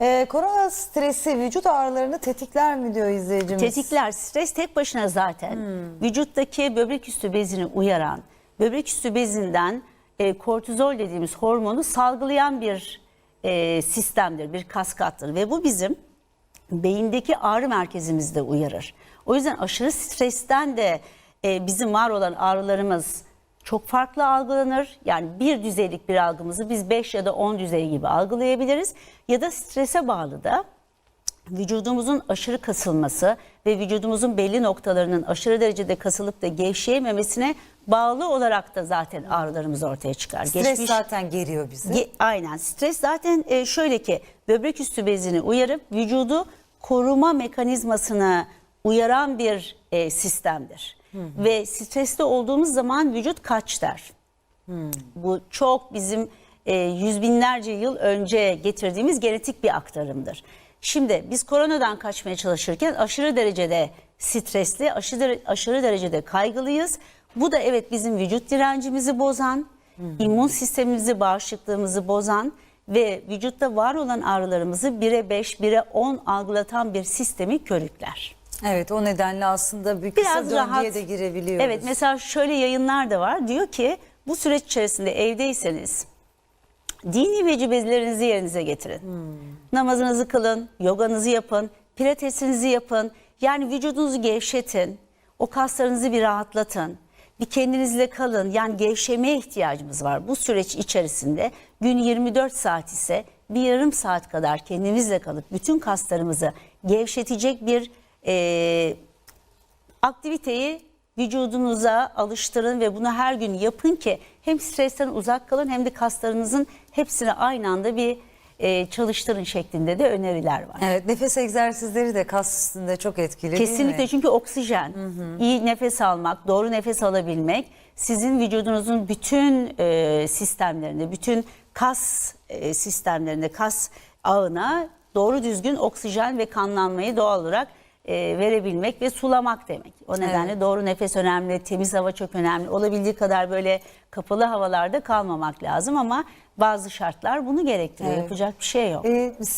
Ee, korona stresi vücut ağrılarını tetikler mi diyor izleyicimiz? Tetikler stres tek başına zaten vücuttaki böbrek üstü bezini uyaran, böbrek üstü bezinden e, kortizol dediğimiz hormonu salgılayan bir e, sistemdir, bir kaskattır ve bu bizim beyindeki ağrı merkezimizde uyarır. O yüzden aşırı stresten de e, bizim var olan ağrılarımız çok farklı algılanır. Yani bir düzeylik bir algımızı biz 5 ya da 10 düzey gibi algılayabiliriz. Ya da strese bağlı da vücudumuzun aşırı kasılması ve vücudumuzun belli noktalarının aşırı derecede kasılıp da gevşeyememesine bağlı olarak da zaten ağrılarımız ortaya çıkar. Stres Geçmiş- zaten geriyor bizi. Ge- Aynen stres zaten e, şöyle ki böbrek üstü bezini uyarıp vücudu koruma mekanizmasını uyaran bir e, Ve stresli olduğumuz zaman vücut kaç der. Bu çok bizim e, yüz binlerce yıl önce getirdiğimiz genetik bir aktarımdır. Şimdi biz koronadan kaçmaya çalışırken aşırı derecede stresli, aşırı, aşırı derecede kaygılıyız. Bu da evet bizim vücut direncimizi bozan, immün sistemimizi, bağışıklığımızı bozan ve vücutta var olan ağrılarımızı 1'e 5, 1'e 10 algılatan bir sistemi körükler. Evet o nedenle aslında bir kısa Biraz döngüye rahat. de girebiliyoruz. Evet mesela şöyle yayınlar da var. Diyor ki bu süreç içerisinde evdeyseniz dini vecibelerinizi yerinize getirin. Namazınızı kılın, yoganızı yapın, pilatesinizi yapın. Yani vücudunuzu gevşetin. O kaslarınızı bir rahatlatın. Bir kendinizle kalın. Yani gevşemeye ihtiyacımız var. Bu süreç içerisinde gün 24 saat ise bir yarım saat kadar kendimizle kalıp bütün kaslarımızı gevşetecek bir eee aktiviteyi vücudunuza alıştırın ve bunu her gün yapın ki hem stresten uzak kalın hem de kaslarınızın hepsini aynı anda bir e, çalıştırın şeklinde de öneriler var. Evet nefes egzersizleri de kas üstünde çok etkili değil Kesinlikle mi? çünkü oksijen, iyi nefes almak, doğru nefes alabilmek sizin vücudunuzun bütün e, sistemlerinde, bütün kas e, sistemlerinde, kas ağına doğru düzgün oksijen ve kanlanmayı doğal olarak e, verebilmek ve sulamak demek. O nedenle doğru nefes önemli, temiz hava çok önemli. Olabildiği kadar böyle kapalı havalarda kalmamak lazım ama bazı şartlar bunu gerektiriyor. Evet. Yapacak bir şey yok. Ee,